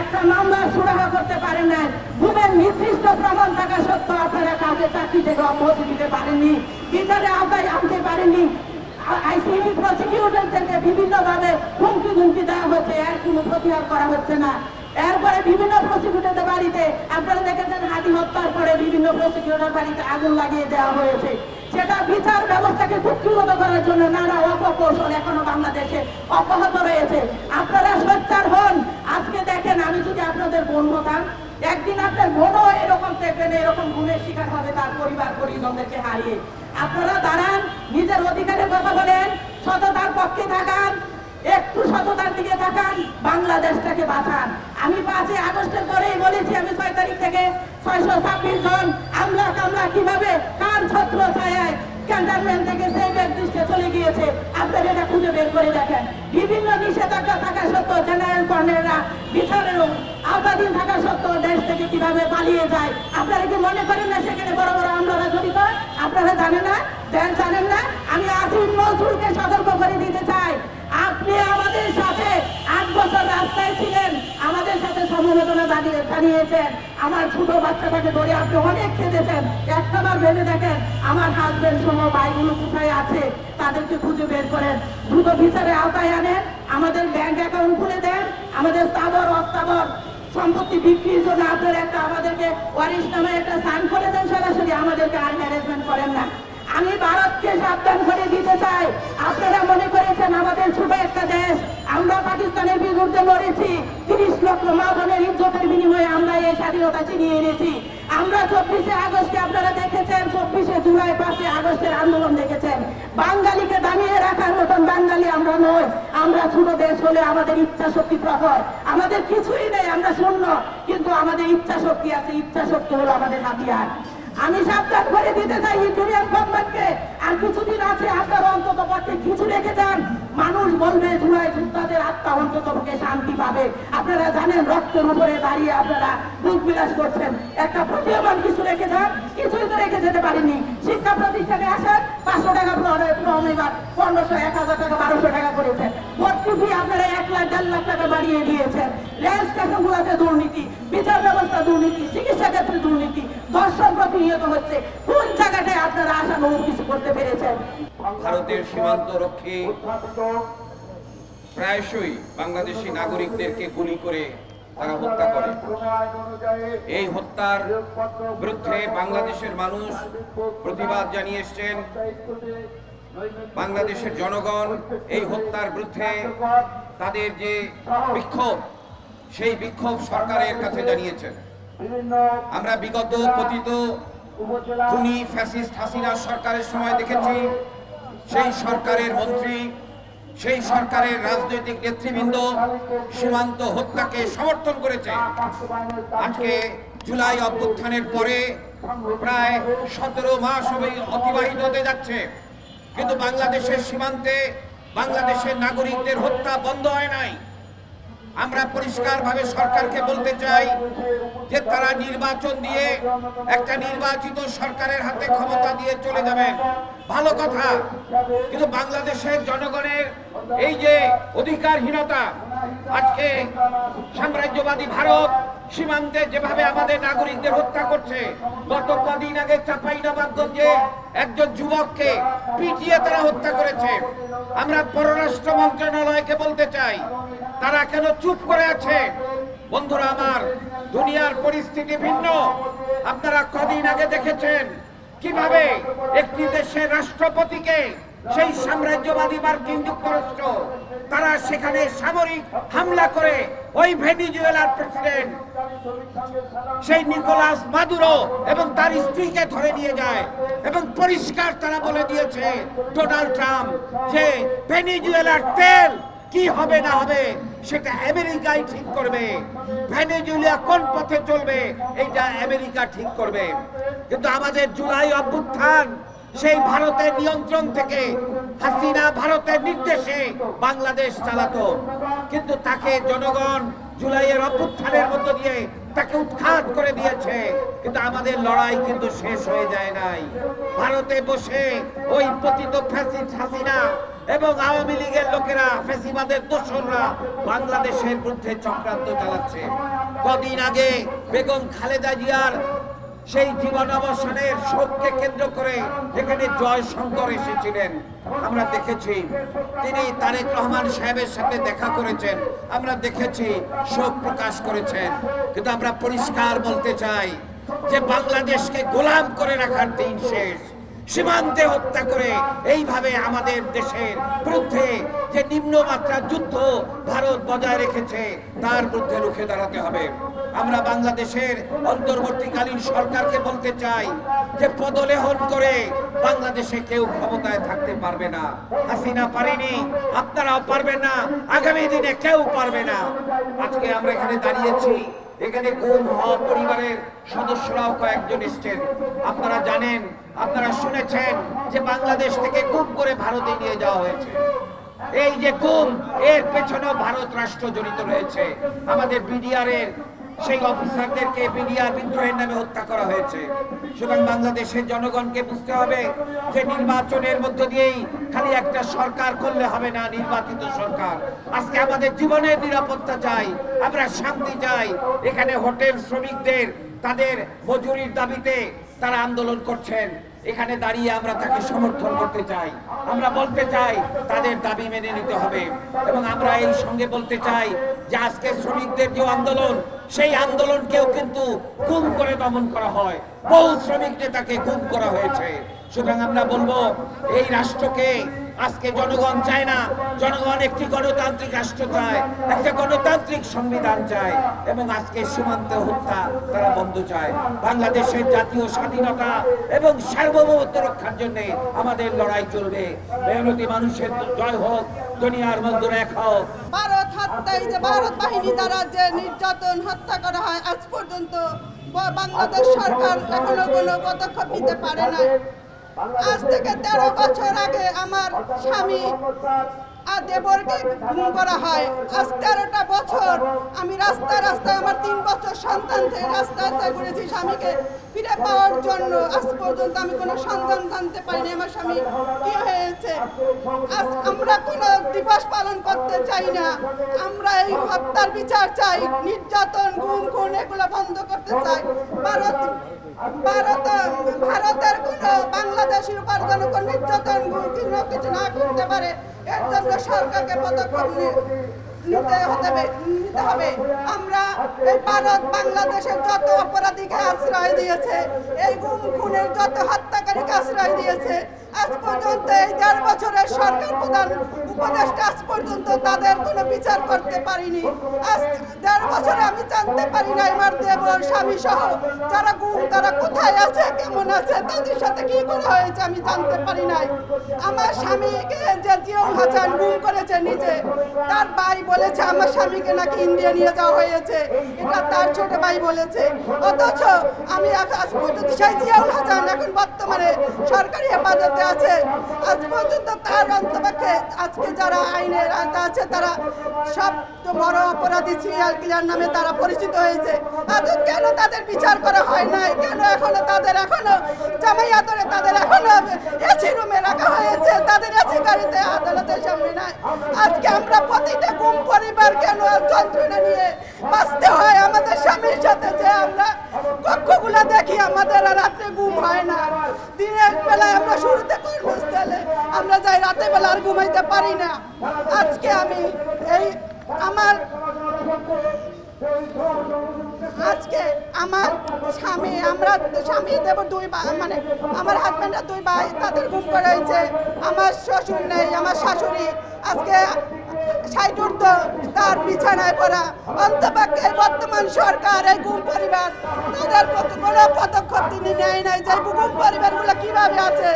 একটা মামলা সুরাহা করতে পারেন না গুমের নির্দিষ্ট প্রমাণ থাকা সত্ত্বেও আপনারা কাউকে চাকরি থেকে অব্যাহতি দিতে পারেননি, বিচারে আওতায় আনতে পারেননি। আপনারা হাতি হত্যার পরে বিভিন্ন আগুন লাগিয়ে দেওয়া হয়েছে। সেটা বিচার এখনও বাংলাদেশে রয়েছে। আপনারা সোচ্চার হন, আজকে আমি যদি আপনাদের বোন হতাম একদিন আপনার বোনও এরকম দেখবেন এরকম গুণের শিকার হবে তার পরিবার, পরিজনদেরকে হারিয়ে। আপনারা দাঁড়ান, নিজের অধিকারের কথা বলেন, সততার পক্ষে থাকান একটু সততার দিকে তাকান, বাংলাদেশটাকে বাঁচান। আমি পাঁচই আগস্টের পরেই বলেছি, আমি ছয় তারিখ থেকে ছয়শো ছাব্বিশ জন আমরা কামলা কীভাবে কার ছত্র ছায়ায় ক্যান্টনমেন্ট থেকে সেই ব্যক্তিষ্ঠে চলে গিয়েছে, আপনারা এটা খুঁজে বের করে দেখেন। বিভিন্ন নিষেধাজ্ঞা থাকা সত্ত্বেও জেনারেল কর্নেলরা বিচারের আওতাধীন থাকা সত্ত্বেও দেশ থেকে কীভাবে পালিয়ে যায়, আপনারা কি মনে করেন না সেখানে বড় বড় আমলারা জড়িত? আপনারা জানেন না? দেন জানেন না? আমি আসিফ নজরুলকে সতর্ক করে দিতে চাই আপনি আমাদের সাথে আট বছর রাস্তায় ছিলেন আমাদের সমবেদনা জানিয়ে জানিয়েছেন আমার ছোট বাচ্চাটাকে ধরে আপনি অনেক খেতেছেন একটাবার ভেবে দেখেন, আমার হাজবেন্ড সহ ভাইগুলো কোথায় আছে, তাদেরকে খুঁজে বের করেন। দ্রুত বিচারে আওতায় আনেন, আমাদের ব্যাংক অ্যাকাউন্ট খুলে দেন, আমাদের স্থাবর অস্থাবর সম্পত্তি বিক্রির জন্য আপনারা একটা আমাদেরকে ওয়ারিশ নামে একটা সাইন করে দেন, সরাসরি আমাদেরকে আর ম্যানেজমেন্ট করেন না। আমি ভারতকে সাবধান করে দিতে চাই। আপনারা মনে করেছেন আমাদের ছোট একটা দেশ, আমরা পাকিস্তানের বিরুদ্ধে লড়েছি। তিরিশ লক্ষ মা বোনের ইজ্জতের বিনিময়ে আমরা এই স্বাধীনতা ছিনিয়ে এনেছি। আমরা চব্বিশে আগস্টে আপনারা দেখেছেন, চব্বিশে জুলাই পাঁচে আগস্টের আন্দোলন দেখেছেন। বাঙালিকে দামিয়ে রাখার মতন বাঙালি আমরা নই। আমরা ছোট দেশ হলে আমাদের ইচ্ছা শক্তি প্রখর। আমাদের কিছুই নেই, আমরা শূন্য। কিন্তু আমাদের ইচ্ছা শক্তি আছে। ইচ্ছা শক্তি হলো আমাদের হাতিয়ার। আমি সাবধান করে দিতে চাই ইন্ডিয়ান গভর্নমেন্টকে আর কিছুদিন আছে আপনারা অন্তত পক্ষে কিছু রেখে যান। মানুষ বলবে জুলাই যোদ্ধাদের আত্মা অন্তত শান্তি পাবে। আপনারা জানেন, রক্তের উপরে দাঁড়িয়ে আপনারা দুধ বিলাস করছেন। একটা প্রতীয়মান কিছু রেখে যান। কিছুই তো রেখে যেতে পারেননি শিক্ষা প্রতিষ্ঠানে আসেন, পাঁচশো টাকা এবার পনেরোশো, এক হাজার টাকা, বারোশো টাকা করেছেন ভর্তি ফি আপনারা এক লাখ, দেড় লাখ টাকা বাড়িয়ে দিয়েছেন। রেল স্টেশনগুলোতে দুর্নীতি, বিচার ব্যবস্থা দুর্নীতি, চিকিৎসা ক্ষেত্রে দুর্নীতি দর্শন প্রতিনিয়ত হচ্ছে। কোন জায়গাটায় আপনারা আশানুরূপ কিছু করতে পেরেছেন? ভারতের সীমান্ত রক্ষী প্রায়শই বাংলাদেশি নাগরিকদেরকে গুলি করে তারা হত্যা করে। এই হত্যার বিরুদ্ধে বাংলাদেশের মানুষ প্রতিবাদ জানিয়ে এসছেন বাংলাদেশের জনগণ এই হত্যার বিরুদ্ধে তাদের যে বিক্ষোভ, সেই বিক্ষোভ সরকারের কাছে জানিয়েছেন। আমরা বিগত পতিত খুনি ফ্যাসিস্ট হাসিনা সরকারের সময় দেখেছি। সেই সরকারের মন্ত্রী, সেই সরকারের রাজনৈতিক নেতৃবৃন্দ সীমান্ত হত্যাকে সমর্থন করেছে। আজকে জুলাই অভ্যুত্থানের পরে প্রায় সতেরো মাস অতিবাহিত হতে যাচ্ছে। কিন্তু বাংলাদেশের সীমান্তে বাংলাদেশের নাগরিকদের হত্যা বন্ধ হয় নাই। আমরা পরিষ্কারভাবে সরকারকে বলতে চাই যে তারা নির্বাচন দিয়ে একটা নির্বাচিত সরকারের হাতে ক্ষমতা দিয়ে চলে যাবেন। ভালো কথা, কিন্তু বাংলাদেশের জনগণের এই যে অধিকারহীনতা, আজকে সাম্রাজ্যবাদী ভারত সীমান্তে যেভাবে আমাদের নাগরিকদের হত্যা করছে, গত কদিন আগে চাঁপাইনবাবগঞ্জে একজন যুবককে পিটিয়ে তারা হত্যা করেছে। আমরা পররাষ্ট্র মন্ত্রণালয়কে বলতে চাই, তারা কেন চুপ করে আছে? বন্ধুরা আমার, দুনিয়ার পরিস্থিতি ভিন্ন। আপনারা কদিন আগে দেখেছেন কীভাবে একটি দেশের রাষ্ট্রপতিকে সেই সাম্রাজ্যবাদী মার্কিন যুক্তরাষ্ট্র তারা সেখানে সামরিক হামলা করে ওই ভেনিজুয়েলার প্রেসিডেন্ট। সেই নিকোলাস মাদুরো এবং তার স্ত্রীকে ধরে নিয়ে যায় এবং পরিষ্কার তারা বলে দিয়েছে, ডোনাল্ড ট্রাম্প, যে ভেনিজুয়েলার তেল কি হবে না হবে সেটা আমেরিকাই ঠিক করবে। ভেনেজুয়েলা কোন পথে চলবে এটা আমেরিকা ঠিক করবে। কিন্তু আমাদের জুলাই অভ্যুত্থান সেই ভারতের নিয়ন্ত্রণ থেকে হাসিনা ভারতের নির্দেশে বাংলাদেশ চালাতো। কিন্তু তাকে জনগণ জুলাইয়ের অভ্যুত্থানের মধ্য দিয়ে তাকে উৎখাত করে দিয়েছে। কিন্তু আমাদের লড়াই কিন্তু শেষ হয়ে যায় নাই। ভারতে বসে ওই পতিত ফ্যাসিস্ট হাসিনা এবং আওয়ামী লীগের লোকেরা ফেসিবাদের দোসররা বাংলাদেশের বিরুদ্ধে চক্রান্ত চালাচ্ছে। কদিন আগে বেগম খালেদা জিয়ার সেই জীবন অবসানের শোককে কেন্দ্র করে এখানে জয় শঙ্কর এসেছিলেন, আমরা দেখেছি তিনি তারেক রহমান সাহেবের সাথে দেখা করেছেন, আমরা দেখেছি শোক প্রকাশ করেছেন। কিন্তু আমরা পরিষ্কার বলতে চাই যে বাংলাদেশকে গোলাম করে রাখার দিন শেষ। সীমান্তে হত্যা করে এইভাবে আমাদের দেশের বিরুদ্ধে যে নিম্নমাত্রার যুদ্ধ ভারত বজায় রেখেছে, তার বিরুদ্ধে রুখে দাঁড়াতে হবে। আমরা বাংলাদেশের অন্তর্বর্তীকালীন সরকারকে বলতে চাই যে পদলেহন করে বাংলাদেশে কেউ ক্ষমতায় থাকতে পারবে না। হাসিনা পারেনি, আপনারাও পারবেন না, আগামী দিনে কেউ পারবে না। আজকে আমরা এখানে দাঁড়িয়েছি, এখানে গুম হওয়া পরিবারের সদস্যরাও কয়েকজন এসছেন। আপনারা জানেন, আপনারা শুনেছেন যে বাংলাদেশ থেকে গুম করে ভারতে নিয়ে যাওয়া হয়েছে। এই যে গুম, এর পেছনেও ভারত রাষ্ট্র জড়িত রয়েছে। আমাদের বিডিআর এর সেই অফিসারদেরকে বিডিআর বিদ্রোহের নামে হত্যা করা হয়েছে। সুতরাং বাংলাদেশের জনগণকে বুঝতে হবে যে নির্বাচনের মধ্য দিয়েই খালি একটা সরকার করলে হবে না নির্বাচিত সরকার। আজকে আমাদের জীবনের নিরাপত্তা চাই, আমরা শান্তি চাই। এখানে হোটেল শ্রমিকদের, তাদের মজুরির দাবিতে তারা আন্দোলন করছেন। এখানে দাঁড়িয়ে আমরা তাকে সমর্থন করতে চাই। আমরা বলতে চাই, তাদের দাবি মেনে নিতে হবে। এবং আমরা এই সঙ্গে বলতে চাই যে আজকে শ্রমিকদের যে আন্দোলন, সেই আন্দোলনকেও কিন্তু গুম করে দমন করা হয়। বহু শ্রমিক নেতাকে গুম করা হয়েছে। সুতরাং আমরা বলব, এই রাষ্ট্রকে আজকে জনগণ চায় না। জনগণ একটি গণতান্ত্রিক রাষ্ট্র চায়, একটা গণতান্ত্রিক সংবিধান চায় এবং আজকে সীমান্ত হত্যা তারা বন্ধ চায়। বাংলাদেশের জাতীয় স্বাধীনতা এবং সার্বভৌমত্ব রক্ষার জন্য আমাদের লড়াই চলবে। মেহনতি মানুষের জয় হোক, দুনিয়ার এক হোক। ভারত ভারত বাহিনী দ্বারা যে নির্যাতন হত্যা করা হয়, আজ পর্যন্ত বাংলাদেশ সরকার এখনও কোনো পদক্ষেপ নিতে পারে না আজ থেকে তেরো বছর আগে আমার স্বামী আর দেবরকে গুম করা হয়। আজ তেরোটা বছর আমি রাস্তায় রাস্তায় আমার তিন বছর সন্তান থেকে রাস্তায় রাস্তায় ঘুরেছি স্বামীকে ফিরে পাওয়ার জন্য। আজ পর্যন্ত আমি কোনো সন্ধান জানতে পারিনি আমার স্বামী কি হয়েছে। আজ আমরা কোনো দিবস পালন করতে চাই না। আমরা এই হত্যার বিচার চাই, নির্যাতন গুম খুন, এগুলো বন্ধ করতে চাই। ভারত ভারত, ভারতের কোনো বাংলাদেশের উপর যেন কোনো নির্যাতন গুম কিছু না করতে পারে। এর জন্য সরকারকে পদক্ষেপ নিতে হবে নিতে হবে। আমরা এই ভারত বাংলাদেশের যত অপরাধীকে আশ্রয় দিয়েছে, এই গুম, খুনের, যত আশ্রয় দিয়েছে। আজ পর্যন্ত এই দেড় বছরের সরকার প্রধান উপদেষ্টা আজ পর্যন্ত তাদের কোনো বিচার করতে পারিনি। আজ দেড় বছরে আমি জানতে পারি না আমার দেবর স্বামী সহ যারা গুম, তারা কোথায় আছে, কেমন আছে, তাদের সাথে কি করা হয়েছে আমি জানতে পারি নাই। আমার স্বামীকে যে জিয়াউল হাসান গুম করেছে নিজে তার ভাই বলেছে, আমার স্বামীকে নাকি ইন্ডিয়া নিয়ে যাওয়া হয়েছে। এটা তার ছোট ভাই বলেছে। অথচ আমি আজ পর্যন্ত জিয়াউল হাসান এখন বর্তমানে সরকারি হেফাজতে আছে। আজ পর্যন্ত তার অন্তপক্ষে আজকে যারা আইনের আওতায় আছে, তারা সব বড় অপরাধী সিরিয়াল কিলার নামে তারা পরিচিত হয়েছে। আজ কেন তাদের বিচার করা হয় নাই? কেন এখনও তাদের এখনও জামাইয়া ধরে তাদের এখনও এসি রুমে রাখা হয়েছে? তাদের এসি গাড়িতে আদালতের সামনে নাই। আজকে আমরা প্রতিটা গুম পরিবার কেন যন্ত্রণা নিয়ে বাঁচতে হয়? আমাদের স্বামীর সাথে যে আমরা কক্ষগুলো দেখি, আমাদের আর রাত্রে ঘুম হয় না। দিনের বেলায় আমরা শুরুতে কর্মস্থলে, আমরা যাই রাতে বেলা আর ঘুমাইতে পারি না। আজকে আমি এই আমার আজকে আমার স্বামী, আমরা স্বামী দেব দুই মানে আমার হাজব্যান্ডের দুই ভাই, তাদের ঘুম করা হয়েছে আমার শ্বশুর নেই, আমার শাশুড়ি আজকে ষাট ঊর্ধ্ব তার বিছানায় পড়া এই বর্তমান সরকার, এই গুম পরিবার, তাদের প্রতি কোনো পদক্ষেপ তিনি নেয় নাই? যে গুম পরিবারগুলো কীভাবে আছে?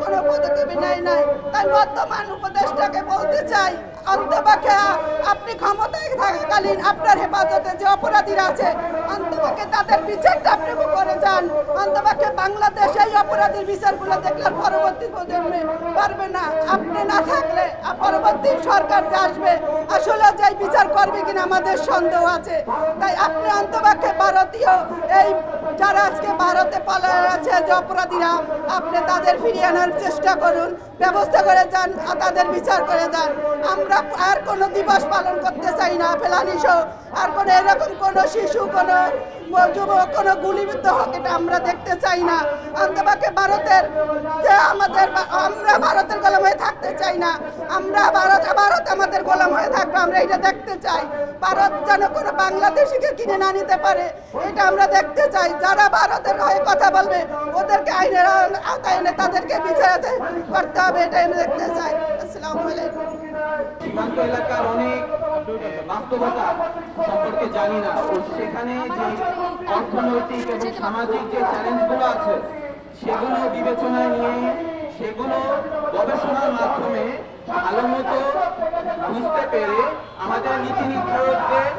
কোনো পদক্ষেপ নেয় নাই। তাই বর্তমান উপদেষ্টাকে বলতে চাই, অন্তপক্ষে আপনি ক্ষমতায় থাকাকালীন আপনার হেফাজতে যে অপরাধীরা আছে, অন্তপক্ষে তাদের বিচারটা আপনি করে যান। অন্তপক্ষে বাংলাদেশ এই অপরাধীর বিচারগুলো দেখলে পরবর্তী প্রজন্মে পারবে না। আপনি না থাকলে পরবর্তী সরকার যে আসবে আসলে যে বিচার করবে কিনা আমাদের সন্দেহ আছে। তাই আপনি অন্তপক্ষে ভারতীয়, এই যারা আজকে ভারতে পালায় আছে, যে অপরাধীরা, আপনি তাদের ফিরিয়ে আনার চেষ্টা করুন, ব্যবস্থা করে যান তাদের বিচার করে যান। আমরা আর কোনো দিবস পালন করতে চাই না, ফেলানি আর কোনো এরকম কোনো শিশু, কোনো যুবক কোনো গুলিবিদ্ধ হোক এটা আমরা দেখতে চাই না। অন্তপাকে ভারতের যে আমাদের আমরা ভারতের গোলাম হয়ে থাকতে চাই না। আমরা ভারত ভারত আমাদের গোলাম হয়ে থাকব, আমরা এটা দেখতে চাই। ভারত যেন কোনো বাংলাদেশিকে কিনে না নিতে পারে, এটা আমরা দেখতে চাই। যারা ভারতের হয়ে কথা বলবে, ওদেরকে আইনের আওতায় এনে তাদেরকে বিচার করতে হবে এটা আমি দেখতে চাই। আসসালামু আলাইকুম। সীমান্ত এলাকার অনেক বাস্তবতা সম্পর্কে জানি না। সেখানে যে অর্থনৈতিক এবং সামাজিক যে চ্যালেঞ্জগুলো আছে, সেগুলো বিবেচনায় নিয়ে, সেগুলো গবেষণার মাধ্যমে ভালো মতো বুঝতে পেরে আমাদের নীতি নির্ধারকদের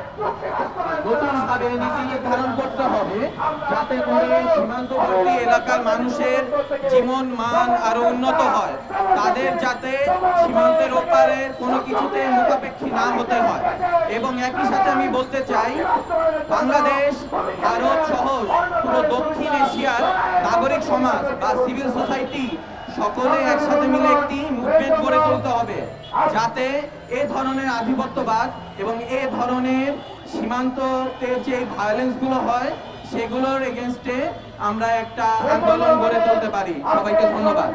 নতুনভাবে নীতি নির্ধারণ করতে হবে, যাতে করে সীমান্তবর্তী এলাকার মানুষের জীবন, মান আরও উন্নত হয়। তাদের যাতে সীমান্তের ওপারের কোনো কিছুতে মুখাপেক্ষী না হতে হয়। এবং একই সাথে আমি বলতে চাই, বাংলাদেশ, ভারত সহ পুরো দক্ষিণ এশিয়ার নাগরিক সমাজ বা সিভিল সোসাইটি সকলে একসাথে মিলে একটি মুভমেন্ট গড়ে তুলতে হবে, যাতে এ ধরনের আধিপত্যবাদ এবং এ ধরনের সীমান্ততে যে ভায়োলেন্সগুলো হয়, সেগুলোর এগেনস্টে আমরা একটা আন্দোলন গড়ে তুলতে পারি। সবাইকে ধন্যবাদ।